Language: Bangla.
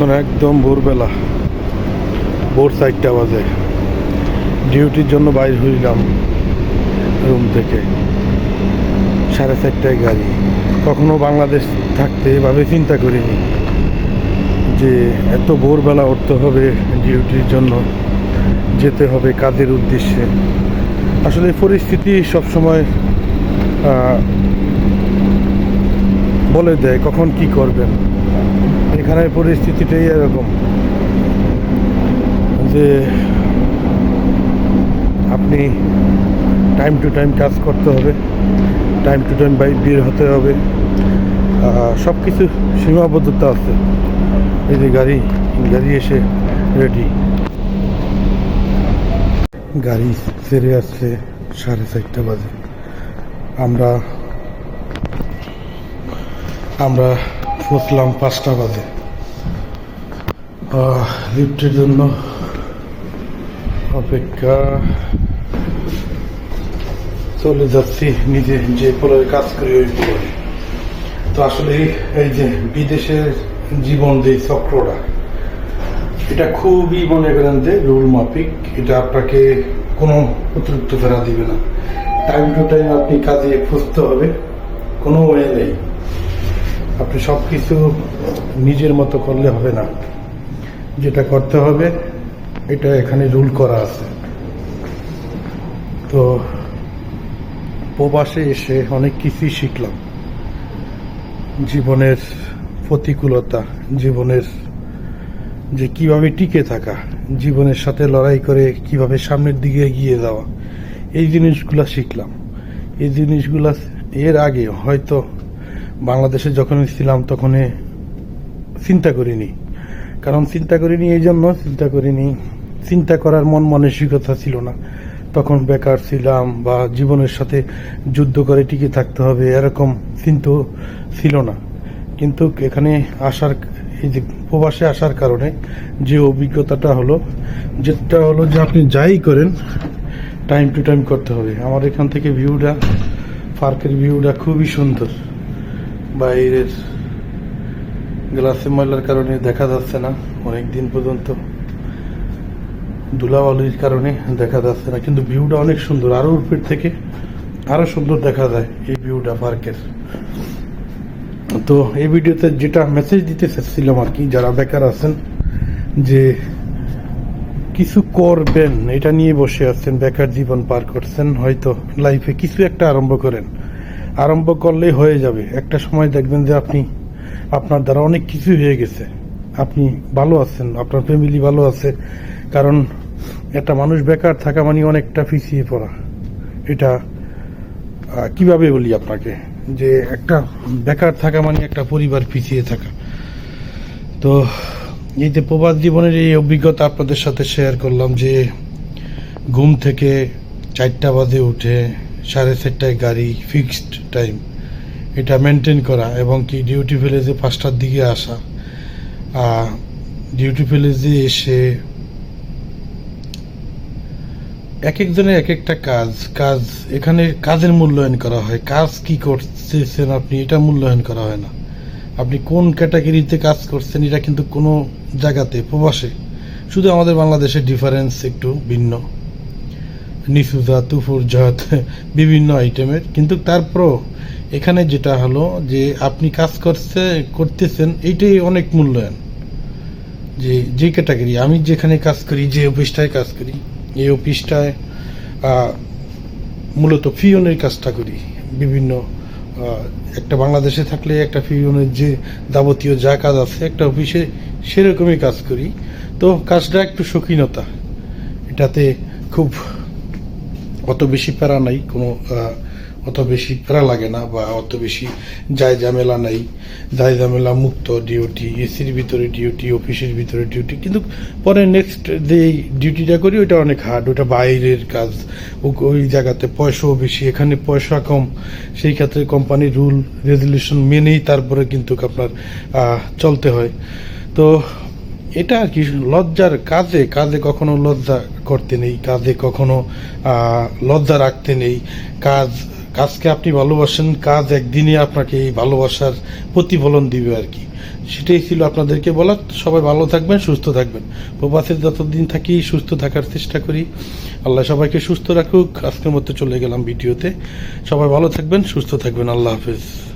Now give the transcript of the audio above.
এখন একদম ভোরবেলা, ভোর চারটা বাজে। ডিউটির জন্য বাইর হইলাম রুম থেকে। সাড়ে চারটায় গাড়ি। কখনো বাংলাদেশ থাকতে এভাবে চিন্তা করিনি যে এত ভোরবেলা উঠতে হবে ডিউটির জন্য, যেতে হবে কাজের উদ্দেশ্যে। আসলে পরিস্থিতি সবসময় বলে দেয় কখন কি করবেন। এখানে পরিস্থিতিটাই এরকম যে আপনি টাইম টু টাইম কাজ করতে হবে টাইম টু টাইম বাইক বের হতে হবে। সব কিছু সীমাবদ্ধতা আছে। এই যে গাড়ি গাড়ি এসে রেডি গাড়ি ছেড়ে আসছে সাড়ে চারটা বাজে। আমরা আমরা পৌঁছলাম পাঁচটা বাজে। লিফটের জন্য অপেক্ষা। চলে যাচ্ছি নিজে যে পোলের কাজ করি, ওই পোলে তো আসলে এই যে বিদেশের জীবন যে চক্রটা, এটা খুবই মনে করেন যে রুল মাফিক। এটা আপনাকে কোনো অতিরিক্ত ফেরা দিবে না। টাইম টু টাইম আপনি কাজে খুঁজতে হবে, কোনো ওয়ে নেই। আপনি সব কিছু নিজের মতো করলে হবে না। যেটা করতে হবে, এটা এখানে রুল করা আছে। তো প্রবাসে এসে অনেক কিছুই শিখলাম। জীবনের প্রতিকূলতা, জীবনের যে কীভাবে টিকে থাকা, জীবনের সাথে লড়াই করে কীভাবে সামনের দিকে এগিয়ে যাওয়া, এই জিনিসগুলো শিখলাম। এই জিনিসগুলা এর আগে হয়তো বাংলাদেশে যখন ছিলাম তখন চিন্তা করিনি। কারণ চিন্তা করিনি এই জন্য, চিন্তা করিনি। চিন্তা করার মন মানসিকতা ছিল না। তখন বেকার ছিলাম বা জীবনের সাথে যুদ্ধ করে টিকে থাকতে হবে এরকম চিন্তা ছিল না। কিন্তু এখানে আসার, এই যে প্রবাসে আসার কারণে যে অভিজ্ঞতাটা হলো, যেটা হলো যে আপনি যাই করেন টাইম টু টাইম করতে হবে। আমার এখান থেকে ভিউটা পার্কের ভিউটা খুবই সুন্দর। বাইরের গ্লাসে ময়লার কারণে দেখা যাচ্ছে না অনেক দিন পর্যন্ত। ধুলাবালির কারণে দেখা যাচ্ছে না, কিন্তু ভিউটা অনেক সুন্দর। আরও উপর থেকে আরও সুন্দর দেখা যায় এই ভিউটা পার্কের। তো এই ভিডিওতে যেটা মেসেজ দিতে চাচ্ছিলাম আর কি, যারা বেকার আছেন, যে কিছু করবেন, এটা নিয়ে বসে আছেন, বেকার জীবন পার করছেন, হয়তো লাইফে কিছু একটা আরম্ভ করেন। আরম্ভ করলেই হয়ে যাবে। একটা সময় দেখবেন যে আপনি আপনার দ্বারা অনেক কিছু হয়ে গেছে। আপনি ভালো আছেন, আপনার ফ্যামিলি ভালো আছে, কারণ একটা মানুষ বেকার থাকা মানে অনেকটা পিছিয়ে পড়া। এটা কীভাবে বলি আপনাকে? যে একটা বেকার থাকা মানে একটা পরিবার পিছিয়ে থাকা। তো এই যে প্রবাস জীবনের এই অভিজ্ঞতা আপনাদের সাথে শেয়ার করলাম যে ঘুম থেকে চারটা বাজে উঠে সাড়ে চারটায় গাড়ি ফিক্সড টাইম এটা মেনটেন করা এবং কি ডিউটি ভিলেজে পাঁচটার দিকে আসা। ডিউটি ভিলেজে এসে এক একজনের এক একটা কাজ কাজ এখানে কাজের মূল্যায়ন করা হয়। কাজ কি করতেছেন আপনি, এটা মূল্যায়ন করা হয় না। আপনি কোন ক্যাটাগরিতে কাজ করছেন, এটা কিন্তু কোনো জায়গাতে, প্রবাসে। শুধু আমাদের বাংলাদেশের ডিফারেন্স একটু ভিন্ন। নিসুজা তুফুর জাত, বিভিন্ন আইটেমের কিন্তু তারপরও এখানে যেটা হলো যে আপনি কাজ করছে, করতেছেন, এইটাই অনেক মূল্যায়ন। যে যে ক্যাটাগরি আমি যেখানে কাজ করি, যে অফিসটায় কাজ করি, এই অফিসটায় মূলত ফিওনের কাজটা করি। বিভিন্ন একটা বাংলাদেশে থাকলে একটা ফিওনের যে যাবতীয় যা কাজ আছে, একটা অফিসে সেরকমই কাজ করি। তো কাজটা একটু শৌখিনতা, এটাতে খুব অত বেশি প্যারা নাই, কোনো অত বেশি প্যারা লাগে না বা অত বেশি যায় ঝামেলা নাই। যায় ঝামেলা মুক্ত ডিউটি এসির ভিতরে ডিউটি অফিসের ভিতরে ডিউটি কিন্তু পরে নেক্সট যে ডিউটিটা করি ওটা অনেক হার্ড ওটা বাইরের কাজ। ওই জায়গাতে পয়সাও বেশি, এখানে পয়সা কম। সেই ক্ষেত্রে কোম্পানির রুল রেজুলেশন মেনেই তারপরে কিন্তু আপনার চলতে হয়। তো এটা আর কি, লজ্জার কাজে কাজে কখনো লজ্জা করতে নেই, কাজে কখনো লজ্জা রাখতে নেই। কাজ, কাজকে আপনি ভালোবাসেন, কাজ একদিনে আপনাকে এই ভালোবাসার প্রতিফলন দিবে আর কি। সেটাই ছিল আপনাদেরকে বলা সবাই ভালো থাকবেন, সুস্থ থাকবেন। প্রবাসের যতদিন থাকি, সুস্থ থাকার চেষ্টা করি। আল্লাহ সবাইকে সুস্থ রাখুক। আজকের মতো চলে গেলাম ভিডিওতে। সবাই ভালো থাকবেন, সুস্থ থাকবেন। আল্লাহ হাফেজ।